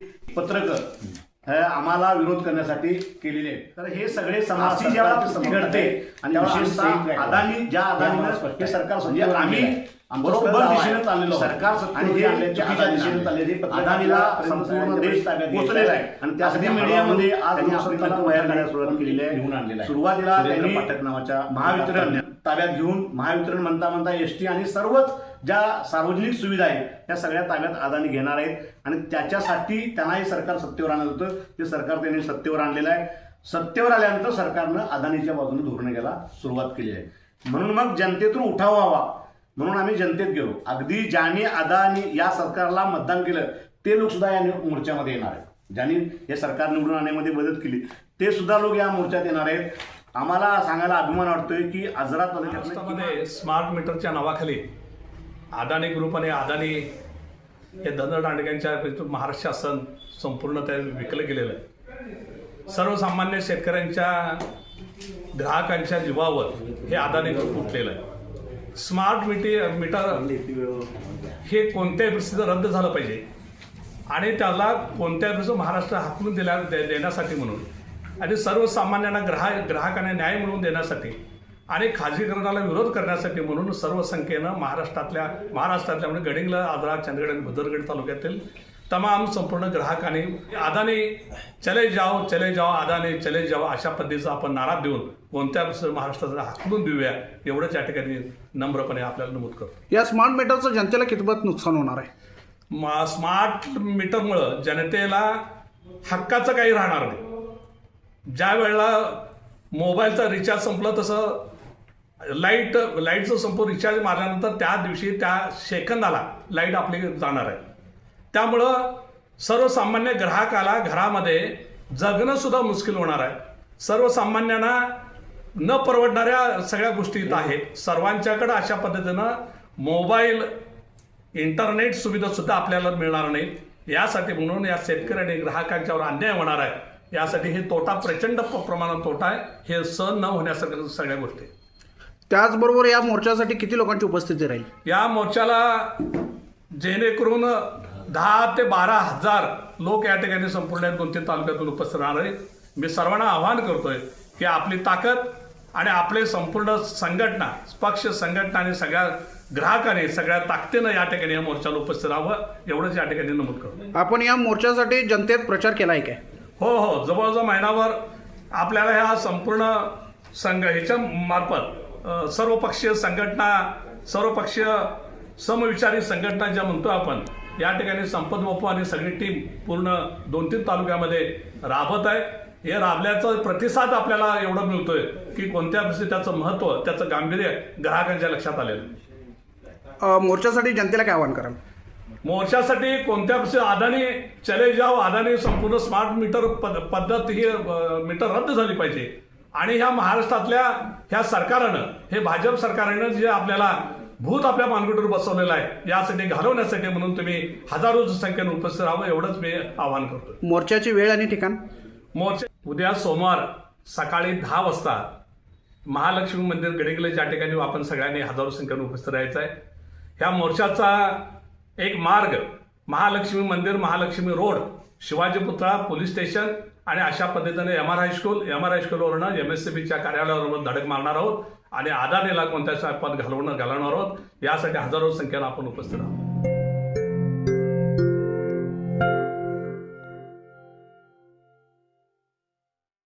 पत्रक हे आम्हाला विरोध करण्यासाठी केलेले आहेत. तर हे सगळे समाज जेव्हा बिघडते आणि अदानी ज्या अदानीनं हे सरकार म्हणजे आम्ही बरोबर दिशेने चाललेलो सरकार आणि चुकीच्या दिशेने चाललेली अदानीला संपूर्ण देश ताब्यात पोहोचलेला आहे. आणि त्यासाठी मीडियामध्ये आज आपली तंत्र बाहेर काढण्यास सुरुवात केलेली आहे. सुरुवातीला त्यांनी पाठक नावाच्या महावितरण ताब्यात घेऊन महावितरण म्हणता म्हणता एस टी आणि सर्वच ज्या सार्वजनिक सुविधा आहेत त्या सगळ्या ताब्यात अदानी घेणार आहेत. आणि त्याच्यासाठी त्यांनाही सरकार सत्तेवर आणत होतं. ते सरकार त्यांनी सत्तेवर आणलेलं आहे. सत्तेवर आल्यानंतर सरकारनं अदानीच्या बाजूने धोरण घ्यायला सुरुवात केली आहे. म्हणून मग जनतेतून उठाव व्हावा. म्हणून आम्ही जनतेत गेलो. अगदी ज्यांनी अदानी या सरकारला मतदान केलं ते लोक सुद्धा या मोर्चामध्ये येणार आहेत. ज्यांनी हे सरकार निवडून आणण्यामध्ये मदत केली ते सुद्धा लोक या मोर्चात येणार आहेत. आम्हाला सांगायला अभिमान वाटतोय की आजरात स्मार्ट मीटरच्या नावाखाली अदानी ग्रुप आणि अदानी हे धनदांडग्यांच्या महाराष्ट्र शासन संपूर्ण ते विकलं गेलेलं आहे. सर्वसामान्य शेतकऱ्यांच्या ग्राहकांच्या जीवावर हे अदानी ग्रुप उठलेलं आहे. स्मार्ट मिटी मीटर हे कोणत्याही परिस्थितीत रद्द झालं पाहिजे. आणि त्याला कोणत्याही परिस्थितीत महाराष्ट्र हाकलून दिल्या दे- देण्यासाठी म्हणून. आणि सर्वसामान्यांना ग्राहक ग्राहकांना न्याय मिळवून देण्यासाठी आणि खाजगीकरणाला विरोध करण्यासाठी म्हणून सर्व संख्येनं महाराष्ट्रातल्या महाराष्ट्रातल्या म्हणजे गडिंगला आजरा चंदगड आणि भुदरगड तालुक्यातील तमाम संपूर्ण ग्राहकांनी अदानी चले जाओ चले जाओ अदानी चले जाओ अशा पद्धतीचा आपण नारा देऊन कोणत्या महाराष्ट्राला हाकलून देऊया एवढंच या ठिकाणी नम्रपणे आपल्याला नमूद करतो. या स्मार्ट मीटरचं जनतेला कितपत नुकसान होणार आहे? स्मार्ट मीटरमुळं जनतेला हक्काचं काही राहणार नाही. ज्या वेळेला मोबाईलचा रिचार्ज संपलं तसं लाइट लाईटचं संपूर्ण रिचार्ज मारल्यानंतर त्या दिवशी त्या सेकंदाला लाइट आपली जाणार आहे. त्यामुळं सर्वसामान्य ग्राहकाला घरामध्ये जगणं सुद्धा मुश्किल होणार आहे. सर्वसामान्यांना न परवडणाऱ्या सगळ्या गोष्टी इथं आहेत. सर्वांच्याकडे अशा पद्धतीनं मोबाईल इंटरनेट सुविधा सुद्धा आपल्याला मिळणार नाहीत. यासाठी म्हणून या शेतकरी आणि ग्राहकांच्यावर अन्याय होणार आहे. यासाठी हे तोटा प्रचंड प्रमाणात तोटा आहे. हे सहन न होण्यासारख्या सगळ्या गोष्टी. त्याचबरोबर या मोर्चासाठी किती लोकांची उपस्थिती राहील? या मोर्चाला जेणेकरून दहा ते बारा हजार लोक या ठिकाणी संपूर्ण दोन तीन तालुक्यातून उपस्थित राहणार आहेत. मी सर्वांना आवाहन करतोय की आपली ताकद आणि आपले संपूर्ण संघटना पक्ष संघटना आणि सगळ्या ग्राहकांनी सगळ्या ताकदीनं या ठिकाणी या मोर्चाला उपस्थित राहावं एवढंच या ठिकाणी नमूद करतो. आपण या मोर्चासाठी जनतेत प्रचार केलाय काय? हो हो. जवळजवळ महिनाभर आपल्याला ह्या संपूर्ण संघ ह्याच्या मार्फत सर्वपक्षीय संघटना सर्वपक्षीय समविचारी संघटना ज्या म्हणतो आपण या ठिकाणी संपत बापू आणि सगळी टीम पूर्ण दोन तीन तालुक्यामध्ये राबत आहे. हे राबल्याचा प्रतिसाद आपल्याला एवढं मिळतोय की कोणत्या त्याचं महत्त्व त्याचं गांभीर्य ग्राहकांच्या लक्षात आलेलं मोर्चासाठी जनतेला काय आवाहन कराल? मोर्चासाठी कोणत्या अदानी चले जाव अदानी संपूर्ण स्मार्ट मीटर पद- पद्धत ही मीटर रद्द झाली पाहिजे. आणि ह्या महाराष्ट्रातल्या ह्या सरकारनं हे भाजप सरकारनं जे आपल्याला भूत आपल्या मानगुटीवर बसवलेलं आहे. यासाठी घालवण्यासाठी म्हणून तुम्ही हजारो संख्येने उपस्थित राहावं एवढंच मी आवाहन करतो मोर्चाची वेळ आणि ठिकाण? मोर्चा उद्या सोमवार सकाळी दहा वाजता महालक्ष्मी मंदिर गडिगले ज्या ठिकाणी आपण सगळ्यांनी हजारो संख्येने उपस्थित राहायचं आहे. ह्या मोर्चाचा एक मार्ग महालक्ष्मी मंदिर महालक्ष्मी रोड शिवाजी पुतळा पोलीस स्टेशन आणि अशा पद्धतीने M R high school M R हायस्कूलवरनं M S C बीच्या कार्यालयावर धडक मारणार आहोत आणि आदानीला कोणत्या पद घालवणं घालवणार आहोत यासाठी हजारो संख्येनं आपण उपस्थित आहोत.